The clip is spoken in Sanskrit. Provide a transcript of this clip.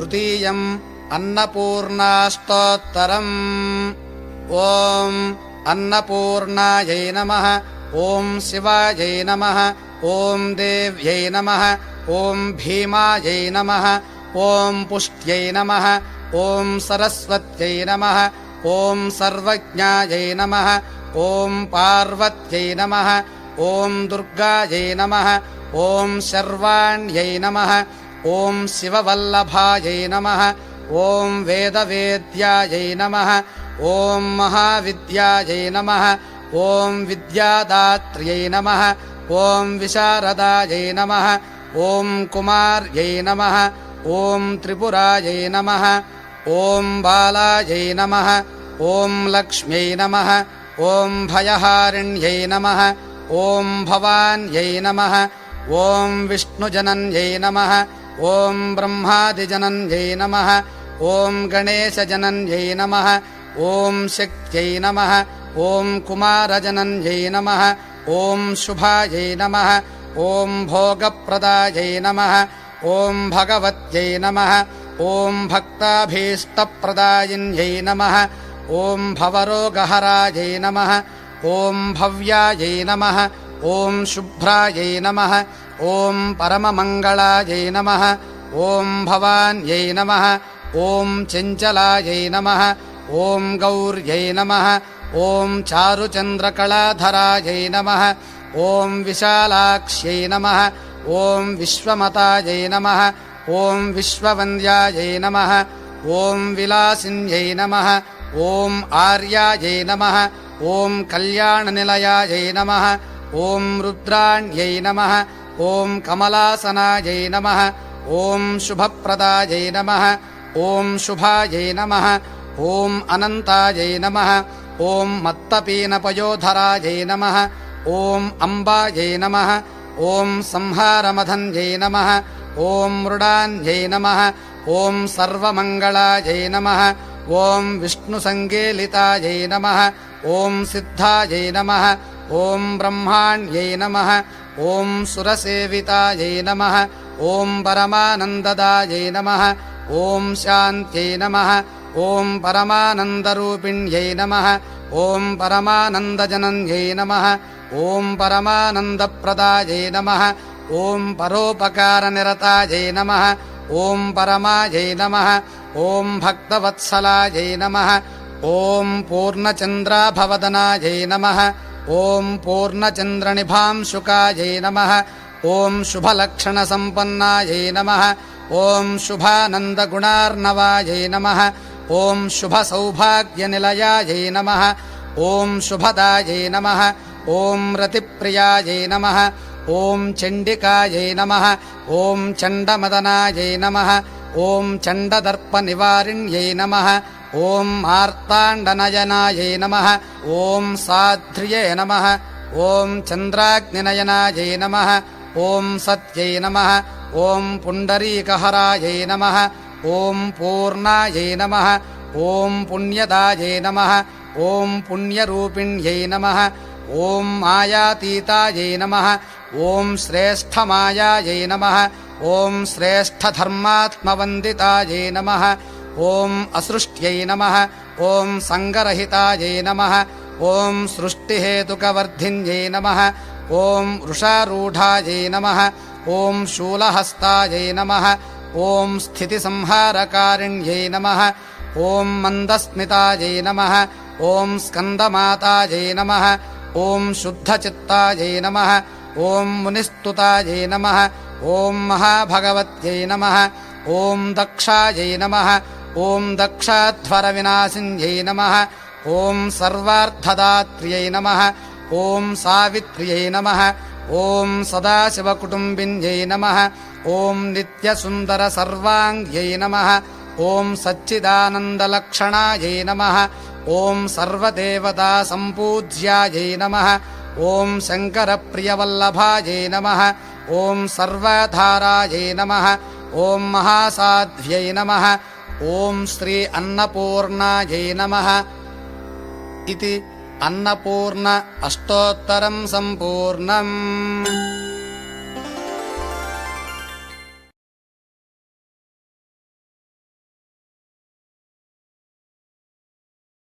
तृतीयम् अन्नपूर्णास्तोत्तरम् ॐ अन्नपूर्णायै नमः ॐ शिवायै नमः ॐ देव्यै नमः ॐ भीमायै नमः ॐ पुष्ट्यै नमः ॐ सरस्वत्यै नमः ॐ सर्वज्ञायै नमः ॐ पार्वत्यै नमः ॐ दुर्गायै नमः ॐ शर्वाण्यै नमः ॐ शिववल्लभायै नमः ॐ वेदवेद्यायै नमः ॐ महाविद्यायै नमः ॐ विद्यादात्र्यै नमः ॐ विशारदायै नमः ॐ कुमार्यै नमः ॐ त्रिपुरायै नमः ॐ बालायै नमः ॐ लक्ष्म्यै नमः ॐ भयहारिण्यै नमः ॐ भवान्यै नमः ॐ विष्णुजनन्यै नमः ॐ ब्रह्मादिजनन्यै नमः ॐ गणेशजनन्यै नमः ॐ शक्त्यै नमः ॐ कुमारजनन्यै नमः ॐ शुभायै नमः ॐ भोगप्रदायै नमः ॐ भगवत्यै नमः ॐ भक्ताभीष्टप्रदायिन्यै नमः ॐ भवरोगहरायै नमः ॐ भव्यायै नमः ॐ शुभ्रायै नमः ॐ परममङ्गलायै नमः ॐ भवान्यै नमः ॐ चञ्चलायै नमः ॐ गौर्यै नमः ॐ चारुचन्द्रकलाधरायै नमः ॐ विशालाक्ष्यै नमः ॐ विश्वमतायै नमः ॐ विश्ववन्द्यायै नमः ॐ विलासिन्यै नमः ॐ आर्यायै नमः ॐ कल्याणनिलयायै नमः ॐ रुद्राण्यै नमः ॐ कमलासनायै नमः ॐ शुभप्रदायै नमः ॐ शुभायै नमः ॐ अनन्तायै नमः ॐ मत्तपीनपयोधरायै नमः ॐ अम्बायै नमः ॐ संहारमधन्यै नमः ॐ मृडान्यै नमः ॐ सर्वमङ्गलायै नमः ॐ विष्णुसङ्गेलितायै नमः ॐ सिद्धायै नमः ॐ ब्रह्माण्यै नमः ॐ सुरसेवितायै नमः ॐ परमानन्ददायै नमः ॐ शान्त्यै नमः ॐ परमानन्दरूपिण्यै नमः ॐ परमानन्दजनन्यै नमः ॐ परमानन्दप्रदायै नमः ॐ परोपकारनिरतायै नमः ॐ परमायै नमः ॐ भक्तवत्सलायै नमः ॐ पूर्णचन्द्राभवदनायै नमः ॐ पूर्णचन्द्रनिभांशुकायै नमः ॐ शुभलक्षणसम्पन्नायै नमः ॐ शुभानन्दगुणार्णवायै नमः ॐ शुभसौभाग्यनिलयायै नमः ॐ शुभदायै नमः ॐ रतिप्रियायै नमः ॐ चण्डिकायै नमः ॐ चण्डमदनायै नमः ॐ चण्डदर्पनिवारिण्यै नमः ॐ मार्ताण्डनयनायै नमः ॐ साध्र्ये नमः ॐ चन्द्राग्निनयनायै नमः ॐ सत्यै नमः ॐ पुण्डरीकहरायै नमः ॐ पूर्णायै नमः ॐ पुण्यदायै नमः ॐ पुण्यरूपिण्यै नमः ॐ मायातीतायै नमः ॐ श्रेष्ठमायायै नमः ॐ श्रेष्ठधर्मात्मवन्दितायै नमः ॐ असृष्ट्यै नमः ॐ सङ्गरहितायै नमः ॐ सृष्टिहेतुकवर्धिन्यै नमः ॐ वृषारूढायै नमः ॐ शूलहस्तायै नमः ॐ स्थितिसंहारकारिण्यै नमः ॐ मन्दस्मितायै नमः ॐ स्कन्दमातायै नमः ॐ शुद्धचित्तायै नमः ॐ मुनिस्तुतायै नमः ॐ महाभगवत्यै नमः ॐ दक्षायै नमः ॐ दक्षाध्वरविनाशिन्यै नमः ॐ सर्वार्थदात्र्यै नमः ॐ सावित्र्यै नमः ॐ सदाशिवकुटुम्बिन्यै नमः ॐ नित्यसुन्दरसर्वाङ्ग्यै नमः ॐ सच्चिदानन्दलक्षणायै नमः ॐ सर्वदेवतासम्पूज्यायै नमः ॐ शङ्करप्रियवल्लभायै नमः ॐ सर्वधारायै नमः ॐ महासाध्व्यै नमः ॐ श्री अन्नपूर्णायै नमः इति अन्नपूर्ण अष्टोत्तरम् सम्पूर्णम्